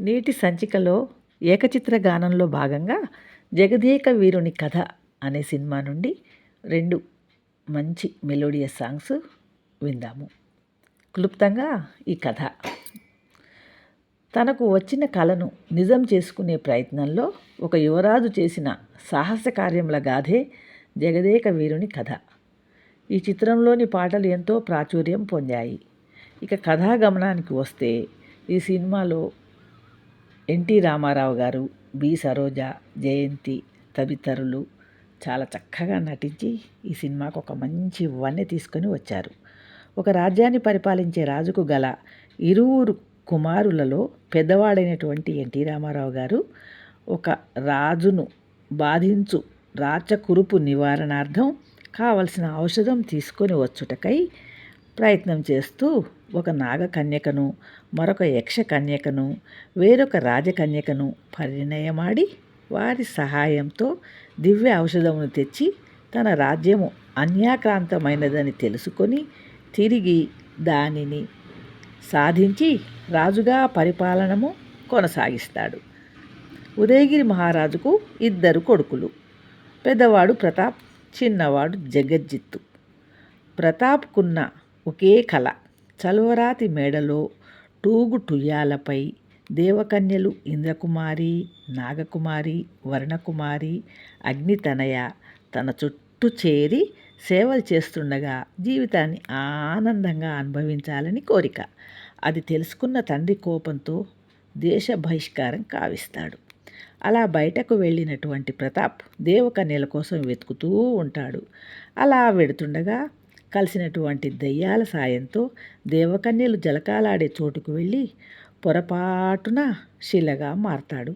నీటి సంచికలో ఏకచిత్ర గానంలో భాగంగా జగదేక వీరుని కథ అనే సినిమా నుండి రెండు మంచి మెలోడియస్ సాంగ్స్ విందాము. క్లుప్తంగా ఈ కథ. తనకు వచ్చిన కళను నిజం చేసుకునే ప్రయత్నంలో ఒక యువరాజు చేసిన సాహస కార్యముల గాథే జగదేక వీరుని కథ. ఈ చిత్రంలోని పాటలు ఎంతో ప్రాచుర్యం పొందాయి. ఇక కథాగమనానికి వస్తే ఈ సినిమాలో ఎన్టీ రామారావు గారు బి. సరోజ జయంతి తదితరులు చాలా చక్కగా నటించి ఈ సినిమాకు ఒక మంచి వన్నె తీసుకొని వచ్చారు. ఒక రాజ్యాన్ని పరిపాలించే రాజుకు గల ఇరువురు కుమారులలో పెద్దవాడైనటువంటి ఎన్టీ రామారావు గారు ఒక రాజును బాధించు రాచకురుపు నివారణార్థం కావలసిన ఔషధం తీసుకొని వచ్చుటకై ప్రయత్నం చేస్తూ ఒక నాగకన్యకను మరొక యక్ష కన్యకను వేరొక రాజకన్యకను పరిణయమాడి వారి సహాయంతో దివ్య ఔషధమును తెచ్చి తన రాజ్యము అన్యాక్రాంతమైనదని తెలుసుకొని తిరిగి దానిని సాధించి రాజుగా పరిపాలనము కొనసాగిస్తాడు. ఉదయగిరి మహారాజుకు ఇద్దరు కొడుకులు. పెద్దవాడు ప్రతాప్ చిన్నవాడు జగజ్జిత్తు. ప్రతాప్కున్న ఒకే కళ చలువరాతి మేడలో టూగు టుయ్యాలపై దేవకన్యలు ఇంద్రకుమారి నాగకుమారి వర్ణకుమారి అగ్నితనయ తన చుట్టూ చేరి సేవలు చేస్తుండగా జీవితాన్ని ఆనందంగా అనుభవించాలని కోరిక. అది తెలుసుకున్న తండ్రి కోపంతో దేశ బహిష్కారం కావిస్తాడు. అలా బయటకు వెళ్ళినటువంటి ప్రతాప్ దేవకన్యల కోసం వెతుకుతూ ఉంటాడు. అలా వెడుతుండగా కలిసినటువంటి దయ్యాల సాయంతో దేవకన్యలు జలకాలాడే చోటుకు వెళ్ళి పొరపాటున శిలగా మారతాడు.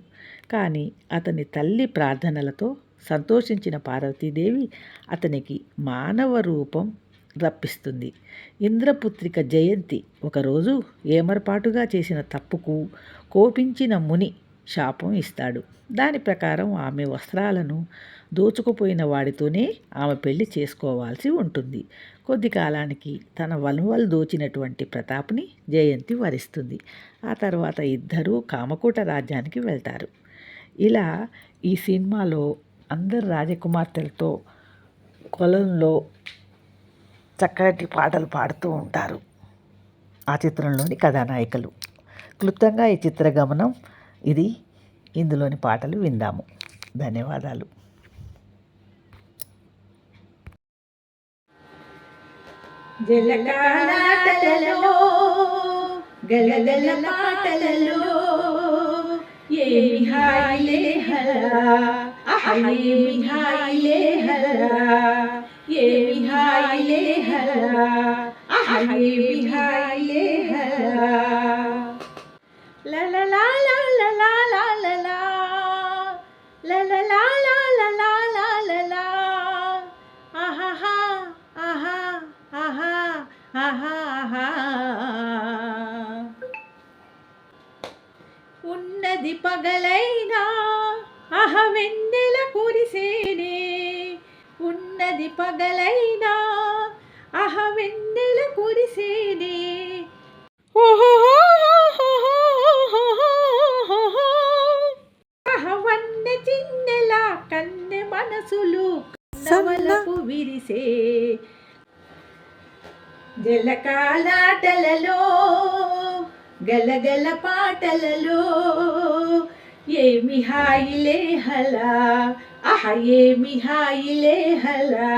కానీ అతని తల్లి ప్రార్థనలతో సంతోషించిన పార్వతీదేవి అతనికి మానవ రూపం రప్పిస్తుంది. ఇంద్రపుత్రిక జయంతి ఒకరోజు ఏమరపాటుగా చేసిన తప్పుకు కోపించిన ముని శాపం ఇస్తాడు. దాని ప్రకారం ఆమె వస్త్రాలను దోచుకుపోయిన వాడితోనే ఆమె పెళ్ళి చేసుకోవాల్సి ఉంటుంది. కొద్ది కాలానికి తన వలువలు దోచినటువంటి ప్రతాప్ని జయంతి వరిస్తుంది. ఆ తర్వాత ఇద్దరూ కామకూట రాజ్యానికి వెళ్తారు. ఇలా ఈ సినిమాలో అందరు రాజకుమార్తెలతో కొలంలో చక్కటి పాటలు పాడుతూ ఉంటారు. ఆ చిత్రంలోని కథానాయకులు. క్లుప్తంగా ఈ చిత్ర గమనం ఇది. ఇందులోని పాటలు విందాము. ధన్యవాదాలు. జలకాలాటలలో గలగల పాటలలో ఏమి హాయిలే హలా ఆహా ఏమి హాయిలే హలా ఏమి హాయిలే హలా ఆహా ఏమి హాయిలే ఉన్నది పగలైనా అహవెన్నెల కురిసేనే. ఉన్నది పగలైనా అహవెన్నెల కురిసేనే. అహవన్న చిన్నెల కన్నె మనసులు సవలకు విరిసే. జలకాలాటలలో గలగల పాటలలో. ఏమి హాయిలే హలా ఆహ ఏమి హాయిలే హలా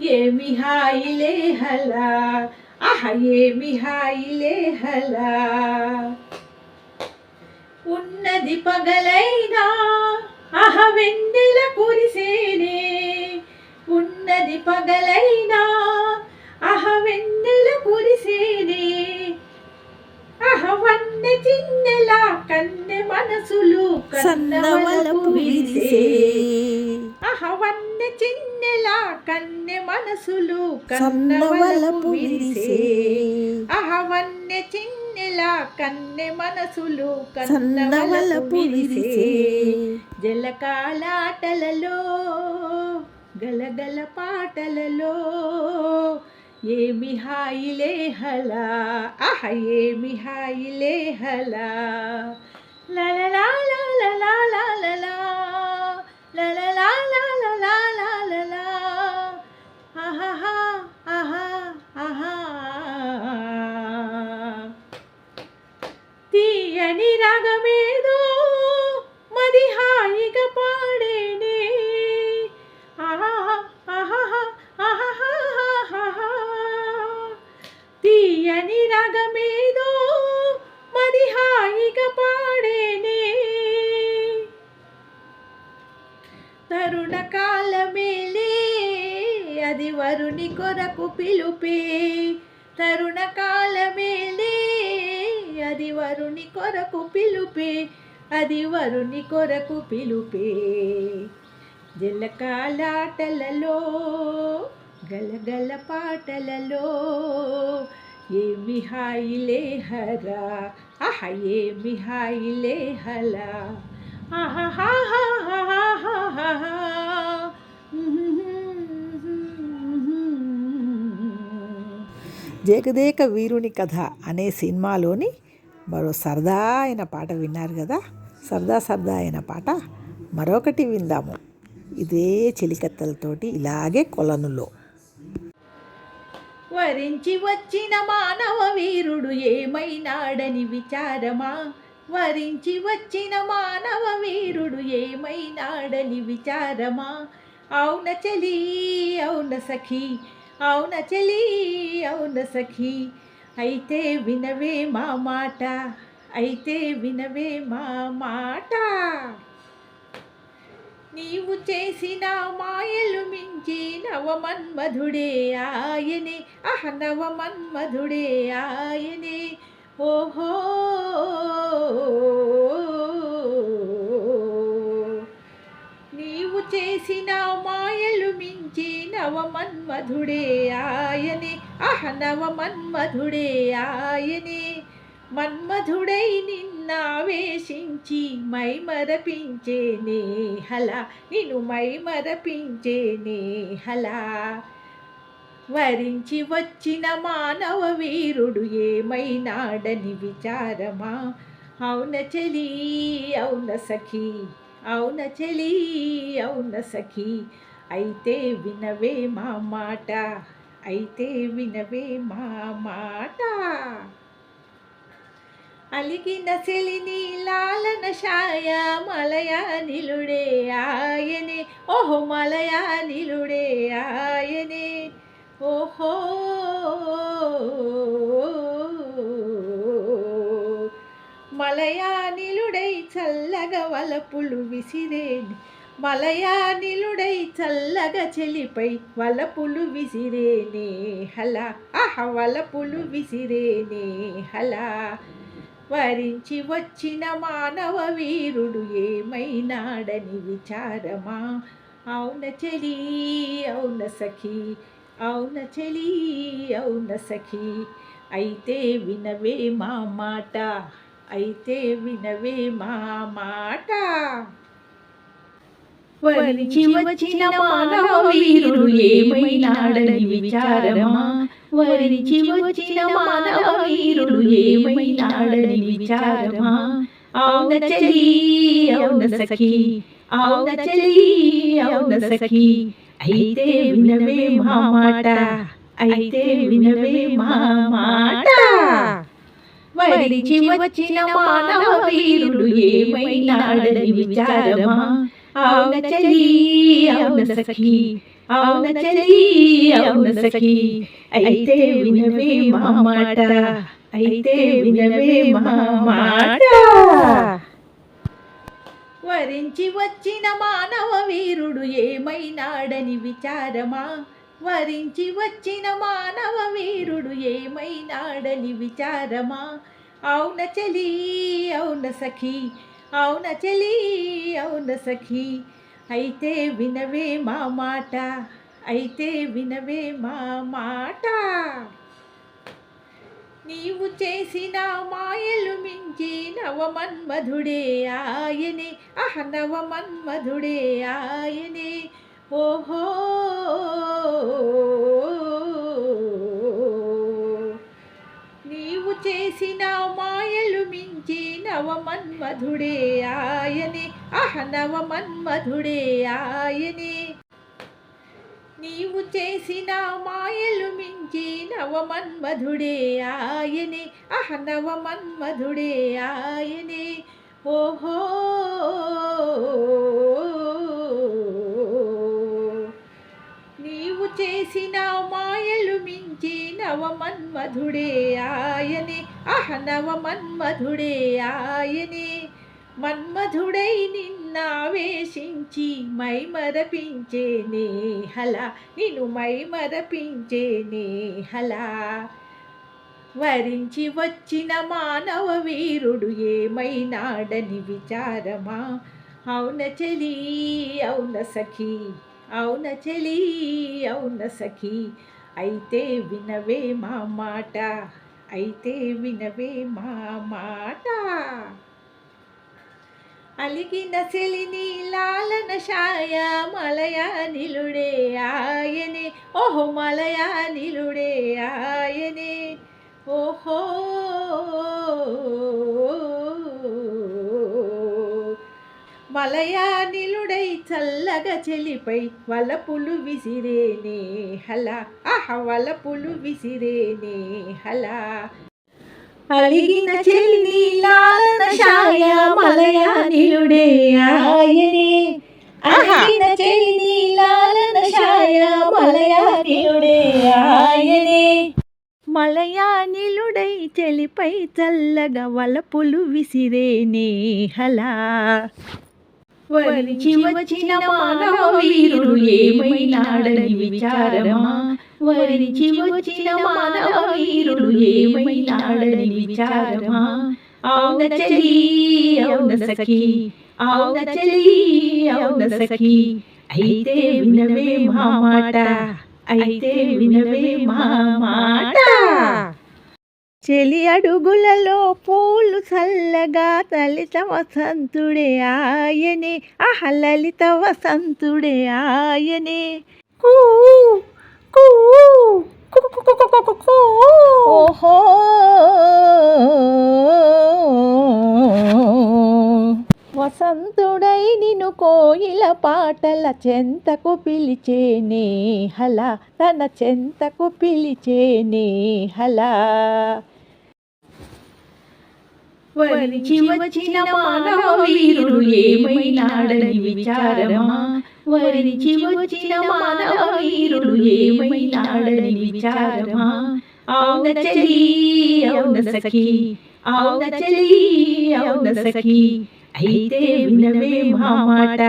ఏమి హాయిలే హలా ఆహ ఏమి హాయిలే హలా ఉన్నది పగలైనా అహ వెన్నెల కురిసేనే. ఉన్నది పగలైనా చిన్నెల కన్నె మనసులు కన్నవలపు విరిసే. అహ వన్నె చిన్నెల కన్నె మనసులు కన్నవలపు విరిసే. అహ వన్నె చిన్నెల కన్నె మనసులు కన్నవలపు విరిసే. జలకాలాటలలో గలగల పాటలలో ఏమి హాయిలే హలా ఆహ ఏమి హాయిలే హలా La la la la తరుణ కాలమేలే అది వరుని కొరకు పిలుపే. తరుణ కాలమేలే అది వరుని కొరకు పిలుపే అది వరుని కొరకు పిలుపే. జలకాలాటలలో గలగల పాటలలో ఏమి హాయిలే హరా ఆహ ఏమి హాయిలే హలా ఆహా జగదేక వీరుని కథ అనే సినిమాలోని మరో సరదా అయిన పాట విన్నారు కదా? సరదా సరదా అయిన పాట మరొకటి విందాము. ఇదే చెలికత్తలతోటి ఇలాగే కొలనులో. వరించి వచ్చిన మానవ వీరుడు ఏమైనాడని విచారమా? వరించి వచ్చిన మానవ వీరుడు ఏమైనాడని విచారమా? అవున చలి అవున సఖీ అవున చెలి అవున సఖి? అయితే వినవే మా మాట. అయితే వినవే మా మాట. నీవు చేసిన మాయలు మించి నవమన్మధుడే ఆయనే. అహ నవమన్మధుడే ఆయనే. ఓహో! అహనవ మన్మధుడే ఆయనే అహనవ మన్మధుడే ఆయనే మన్మధుడై నిన్నావేశించి మై నేహల హలా నిన్ను మై నేహల హలా వరించి వచ్చిన మానవ వీరుడు ఏమైనాడని విచారమా అవున చలి అవున సఖీ అవున చలి అవున సఖీ అయితే వినవే మా మాట అయితే వినవే మా మాట. అలిగిన సెలిని లాలన షాయ మలయా నిలుడే ఆయనే. ఓహో మలయా నిలుడే ఆయనే. ఓహో. మలయా నిలుడై చల్లగ వలపులు విసిరేని మలయానిలుడై చల్లగా చెలిపై వలపులు విసిరేనే హలా. ఆహ వలపులు విసిరేనే హలా. వరించి వచ్చిన మానవ వీరుడు ఏమైనాడని విచారమా? అవున చెలి అవున సఖీ అవున చెలి అవున సఖి. అయితే వినవే మా మాట అయితే వినవే మా మాట. వరించి వచ్చిన మానవ వీరుడు ఏమైనాడని విచారమా? వరించి వచ్చిన మానవ వీరుడు ఏమైనాడని విచారమా? అవున చలి అవున సఖి అవున చలి అవున సఖి అయితే వినవే మా మాట అయితే వినవే మా మాట. వరించి వచ్చిన మానవ వీరుడు ఏమైనాడని విచారమా? అవున చలి అవున సఖి అవున చలి అవున సఖి. అయితే వినవే మా మాట అయితే వినవే మా మాట. వరించి వచ్చిన మానవ వీరుడు ఏమైనాడని విచారమా? వరించి వచ్చిన మానవ వీరుడు ఏమైనాడని విచారమా? అవున చలి అవున సఖీ అవున చెలి అవున సఖి అయితే వినవే మా మాట అయితే వినవే మా మాట. నీవు చేసిన మాయలు మించి నవమన్మధుడే ఆయనే అహ నవమన్మధుడే ఆయనే. ఓహో! నీవు చేసిన మా మించి నవమన్మధుడే ఆయని అహ నవమన్మధుడే ఆయని నీవు చేసిన మాయలు మించి నవమన్మధుడే ఆయని అహ నవమన్మధుడే ఆయనే. ఓహో! నీవు చేసిన మాయలు మించి నవమన్మధుడే ఆయని అహనవ నవమన్మధుడే ఆయనే. మన్మధుడై నిన్నావేశించి మైమరపించే నేహల నిన్ను మైమరపించే నేహల వరించి వచ్చిన మానవ వీరుడు ఏమైనాడని విచారమా? అవున చలి అవున సఖీ అవున చలి అవున సఖీ. అయితే వినవే మా మాట. అయితే వినవే మా మాట. అలిగిన సెలిని లాలన షాయ మలయానిలుడే ఆయనే. ఓహో మలయానిలుడే ఆయనే. ఓహో. మలయానిలుడై చల్లగా చెలిపై వలపులు విసిరేనే హల. ఆహ వలపులు విసిరేనే హల. అలిగిన చెల్లి లాలన షాయ మలయానిలుడే ఆయనే. అలిగిన చెల్లి లాలన షాయ మలయానిలుడే ఆయనే. మలయానిలుడై చెలిపై చల్లగా వలపులు విసిరేనే హలా. వరించి వచ్చిన మానవ వీరుడు ఏమైనాడని విచారమా? వరించి వచ్చిన మానవ వీరుడు ఏమైనాడని విచారమా? అవున చలి అవున సఖీ అవున చలి అవున సఖీ. అయితే వినవే మా మాట అయితే వినవే మా మాట. చెలి అడుగులలో పూలు చల్లగా లలిత వసంతుడే ఆయనే. ఆహ లలిత వసంతుడే ఆయనే. కూ కూ కు. ఓహో. వసంతుడై నిను కోయిల పాటల చెంతకు పిలిచేనే హల తన చెంతకు పిలిచేనే హల. వరించి వచ్చిన మానవ వీరుడు ఏమైనాడని విచారమా? వరించి వచ్చిన మానవ వీరుడు ఏమైనాడని విచారమా? అవున చలి అవున సఖి అవున చలి అవున సఖీ. అయితే వినవే మా మాట.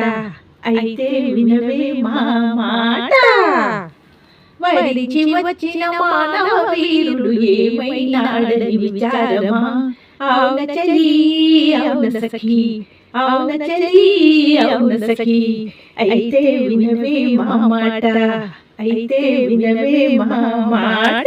అయితే వినవే మా మాట. వరించి వచ్చిన మానవ వీరుడు ఏమైనాడని విచారమా? అవున చలి అవున సఖీ. అవున చలి అవున సఖీ. అయితే వినవే మా మాట. అయితే వినవే మా మాట.